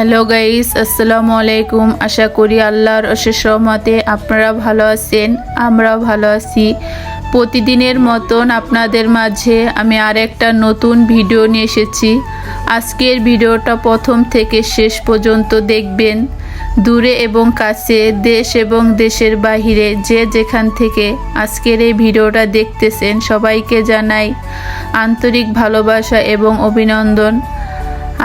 Hello guys, আসসালামু আলাইকুম। আশা করি আল্লাহর অশেষ রহমতে আপনারা ভালো আছেন, আমরাও ভালো আছি। প্রতিদিনের মতন আপনাদের মাঝে আমি আর একটা নতুন ভিডিও নিয়ে এসেছি। আজকের ভিডিওটা প্রথম থেকে শেষ পর্যন্ত দেখবেন। দূরে এবং কাছে, দেশ এবং দেশের বাহিরে যে যেখান থেকে আজকের এই ভিডিওটা দেখতেছেন, সবাইকে জানাই আন্তরিক ভালোবাসা এবং অভিনন্দন।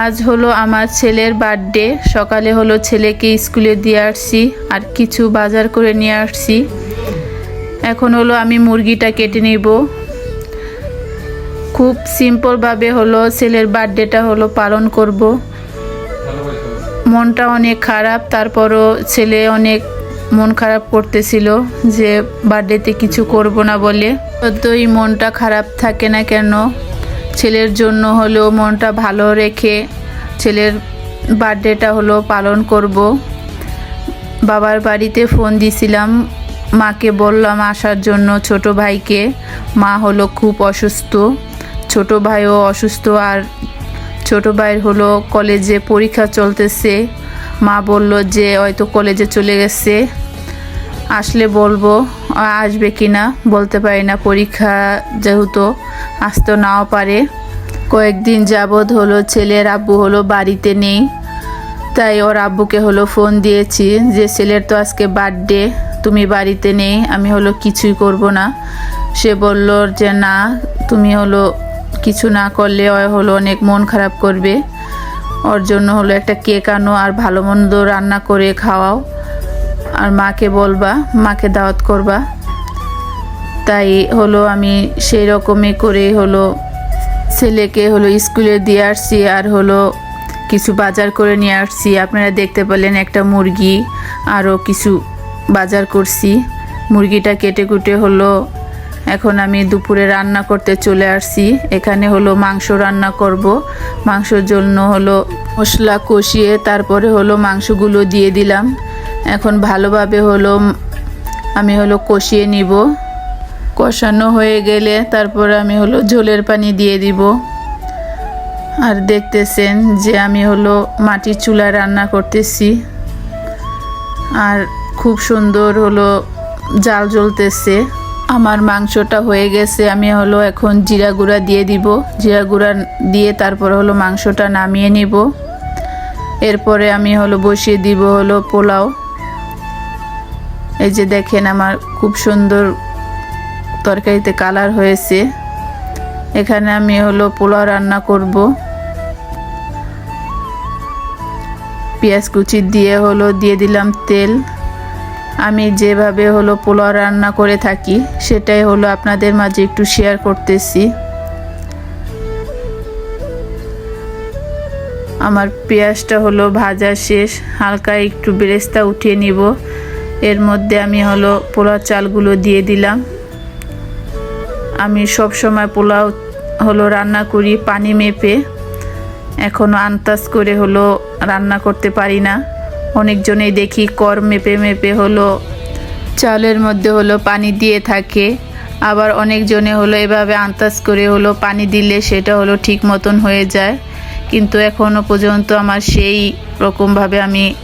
আজ হলো আমার ছেলের বার্থডে। সকালে হলো ছেলেকে স্কুলে দিয়ে আসছি আর কিছু বাজার করে নিয়ে আসছি। এখন হলো আমি মুরগিটা কেটে নিব। খুব সিম্পলভাবে হলো ছেলের বার্থডেটা হলো পালন করব। মনটা অনেক খারাপ, তারপরও ছেলে অনেক মন খারাপ করতেছিল যে বার্থডেতে কিছু করব না বলে। যতই মনটা খারাপ থাকে না কেন ছেলের জন্য হলেও মনটা ভালো রেখে ছেলের বার্থডেটা হলো পালন করব। বাবার বাড়িতে ফোন দিছিলাম, মাকে বললাম আসার জন্য ছোট ভাইকে। মা হলো খুব অসুস্থ, ছোট ভাইও অসুস্থ আর ছোট ভাইয়ের হলো কলেজে পরীক্ষা চলতেছে। মা বলল যে হয়তো কলেজে চলে গেছে। আসলে বলব আসবে কি না বলতে পারি না। পরীক্ষা যেহেতু আসতে নাও পারে। কয়েকদিন যাবৎ হলো, ছেলের আব্বু হলো বাড়িতে নেই। তাই ওর আব্বুকে হলো ফোন দিয়েছি যে, ছেলের তো আজকে বার্থডে, তুমি বাড়িতে নেই, আমি হলো কিছুই করব না। সে বলল যে, না, তুমি হলো কিছু না করলে ও হলো অনেক মন খারাপ করবে। ওর জন্য হলো একটা কেক আনো আর ভালো মন্দ রান্না করে খাওয়াও। আর মাকে বলবা, মাকে দাওয়াত করবা। তাই হলো আমি সেই রকমই করে হলো ছেলেকে হলো স্কুলে দিয়ে আসছি আর হলো কিছু বাজার করে নিয়ে আসছি। আপনারা দেখতে পেলেন একটা মুরগি আরও কিছু বাজার করছি। মুরগিটা কেটে কুটে হলো এখন আমি দুপুরে রান্না করতে চলে আসছি। এখানে হলো মাংস রান্না করব। মাংসর জন্য হলো মশলা কষিয়ে তারপরে হলো মাংসগুলো দিয়ে দিলাম। এখন ভালোভাবে হলো আমি হলো কষিয়ে নিব। কষানো হয়ে গেলে তারপরে আমি হলো ঝোলের পানি দিয়ে দিব। আর দেখতেছেন যে আমি হলো মাটির চুলায় রান্না করতেছি। আর খুব সুন্দর হলো জাল জ্বলতেছে। আমার মাংসটা হয়ে গেছে, আমি হলো এখন জিরা গুঁড়া দিয়ে দিব। জিরা গুঁড়া দিয়ে তারপর হলো মাংসটা নামিয়ে নিব। এরপরে আমি হলো বসিয়ে দিব হলো পোলাও। এই যে দেখেন আমার খুব সুন্দর তরকারিতে কালার হয়েছে। এখানে আমি হলো পোলাও রান্না করব। পেঁয়াজ কুচি দিয়ে হলো দিয়ে দিলাম তেল। আমি যেভাবে হলো পোলাও রান্না করে থাকি, সেটাই হলো আপনাদের মাঝে একটু শেয়ার করতেছি। আমার পেঁয়াজটা হলো ভাজা শেষ, হালকা একটু বেরেস্তা উঠিয়ে নিব। এর মধ্যে আমি হলো পোলাও চালগুলো দিয়ে দিলাম। আমি সব সময় পোলাও হলো রান্না করি পানি মেপে। এখনও আন্তাজ করে হলো রান্না করতে পারি না। অনেকজনেই দেখি কর মেপে মেপে হলো চালের মধ্যে হলো পানি দিয়ে থাকে। আবার অনেকজনে হলো এভাবে আন্তাজ করে হলো পানি দিলে সেটা হলো ঠিক মতন হয়ে যায়। কিন্তু এখনও পর্যন্ত আমার সেই রকমভাবে আমি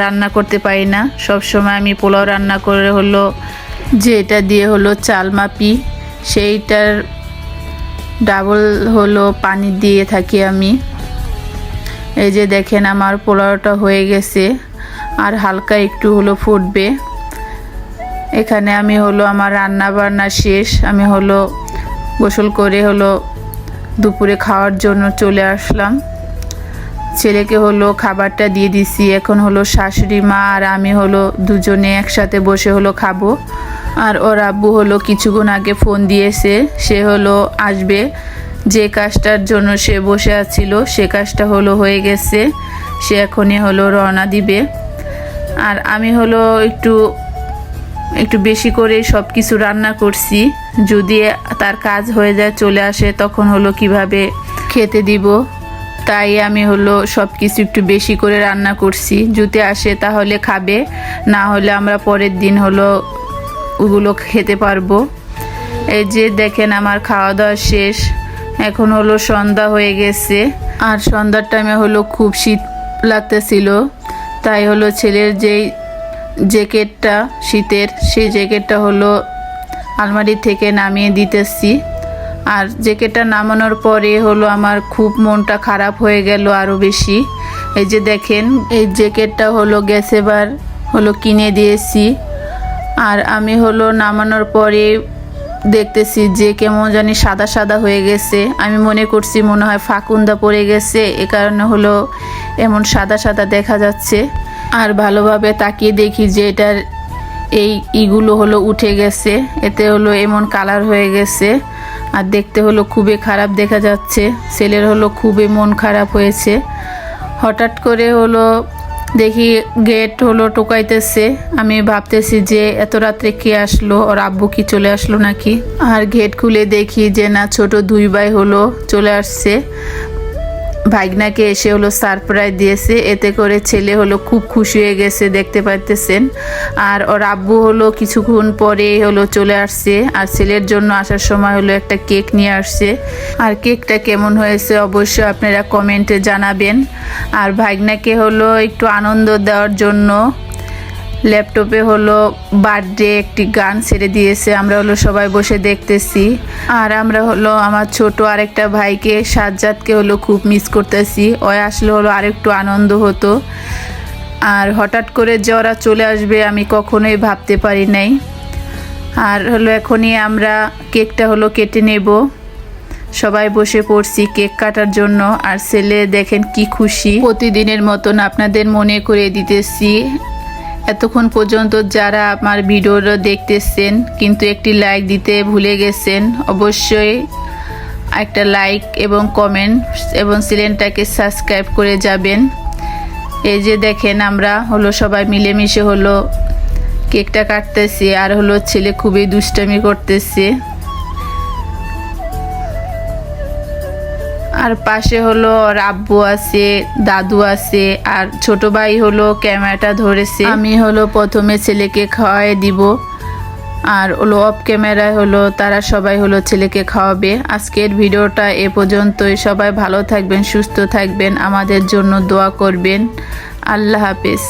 রান্না করতে পারি না। সব সময় আমি পোলাও রান্না করে হলো যে এটা দিয়ে হলো চাল মাপি, সেইটার ডাবল হলো পানি দিয়ে থাকি আমি। এই যে দেখেন আমার পোলাওটা হয়ে গেছে, আর হালকা একটু হলো ফুটবে। এখানে আমি হলো আমার রান্না বান্না শেষ, আমি হলো গোসল করে হলো দুপুরে খাওয়ার জন্য চলে আসলাম। ছেলেকে হলো খাবারটা দিয়ে দিছি, এখন হলো শাশুড়ি মা আর আমি হলো দুজনে একসাথে বসে হলো খাব। আর ওর আব্বু হলো কিছুক্ষণ আগে ফোন দিয়েছে, সে হলো আসবে। যে কাজটার জন্য সে বসে আছিল, সে কাজটা হলো হয়ে গেছে, সে এখনই হলো রওনা দিবে। আর আমি হলো একটু একটু বেশি করে সব কিছু রান্না করছি, যদি তার কাজ হয়ে যায় চলে আসে, তখন হলো কীভাবে খেতে দিব। তাই আমি হলো সব কিছু একটু বেশি করে রান্না করছি। যদি আসে তাহলে খাবে, না হলে আমরা পরের দিন হলো ওগুলো খেতে পারব। এই যে দেখেন আমার খাওয়া দাওয়া শেষ, এখন হলো সন্ধ্যা হয়ে গেছে। আর সন্ধ্যার টাইমে হলো খুব শীত লাগতেছিল, তাই হলো ছেলের যেই জ্যাকেটটা, শীতের সেই জ্যাকেটটা হলো আলমারি থেকে নামিয়ে দিতেছি। আর জ্যাকেটটা নামানোর পরে হলো আমার খুব মনটা খারাপ হয়ে গেল আরও বেশি। এই যে দেখেন, এই জ্যাকেটটা হলো গ্যাস এবার হলো কিনে দিয়েছি। আর আমি হলো নামানোর পরে দেখতেছি যে কেমন জানি সাদা সাদা হয়ে গেছে। আমি মনে করছি মনে হয় ফাকুন্দা পড়ে গেছে, এ কারণে হলো এমন সাদা সাদা দেখা যাচ্ছে। আর ভালোভাবে তাকিয়ে দেখি যে এটার এই ইগুলো হলো উঠে গেছে, এতে হলো এমন কালার হয়ে গেছে। আর দেখতে হলো খুবই খারাপ দেখা যাচ্ছে। ছেলের হলো খুবই মন খারাপ হয়েছে। হঠাৎ করে হলো দেখি গেট হলো টোকাইতেছে আমি ভাবতেছি যে এত রাত্রে কে আসলো? ওর আব্বু কি চলে আসলো নাকি? আর গেট খুলে দেখি যে না, ছোট দুই ভাই হলো চলে আসছে। ভাইগনাকে এসে হলো সারপ্রাইজ দিয়েছে। এতে করে ছেলে হলো খুব খুশি হয়ে গেছে, দেখতে পাইতেছেন। আর ওর আব্বু হলো কিছুক্ষণ পরে হলো চলে আসছে। আর ছেলের জন্য আসার সময় হলো একটা কেক নিয়ে আসছে। আর কেকটা কেমন হয়েছে অবশ্যই আপনারা কমেন্টে জানাবেন। আর ভাইগনাকে হলো একটু আনন্দ দেওয়ার জন্য ল্যাপটপে হলো বার্থডে একটি গান ছেড়ে দিয়েছে, আমরা হলো সবাই বসে দেখতেছি। আর আমরা হলো আমার ছোট আরেকটা ভাইকে, সাজ্জাদকে হলো খুব মিস করতেছি। ওই আসলে হলো আরেকটু আনন্দ হতো। আর হঠাৎ করে যে ওরা চলে আসবে আমি কখনোই ভাবতে পারি নাই। আর হলো এখনই আমরা কেকটা হলো কেটে নেব। সবাই বসে পড়ছি কেক কাটার জন্য। আর ছেলে দেখেন কি খুশি। প্রতিদিনের মতন আপনাদের মনে করে দিতেছি। এতক্ষণ পর্যন্ত যারা আমার ভিডিওটা দেখতেছেন, কিন্তু একটি লাইক দিতে ভুলে গেছেন, অবশ্যই একটা লাইক এবং কমেন্ট এবং সিলেনটাকে সাবস্ক্রাইব করে যাবেন। এই যে দেখেন, আমরা হলো সবাই মিলেমিশে হলো কেকটা কাটতেছি, আর হলো ছেলে খুবই দুষ্টামি করতেছে। আর পাশে হলো ওর আব্বু আছে, দাদু আছে, আর ছোট ভাই হলো ক্যামেরাটা ধরেছে। আমি হলো প্রথমে ছেলেকে খাওয়াই দিব, আর হলো অফ ক্যামেরায় হলো তারা সবাই হলো ছেলেকে খাওয়াবে। আজকের ভিডিওটা এ পর্যন্তই। সবাই ভালো থাকবেন, সুস্থ থাকবেন, আমাদের জন্য দোয়া করবেন। আল্লাহ হাফেজ।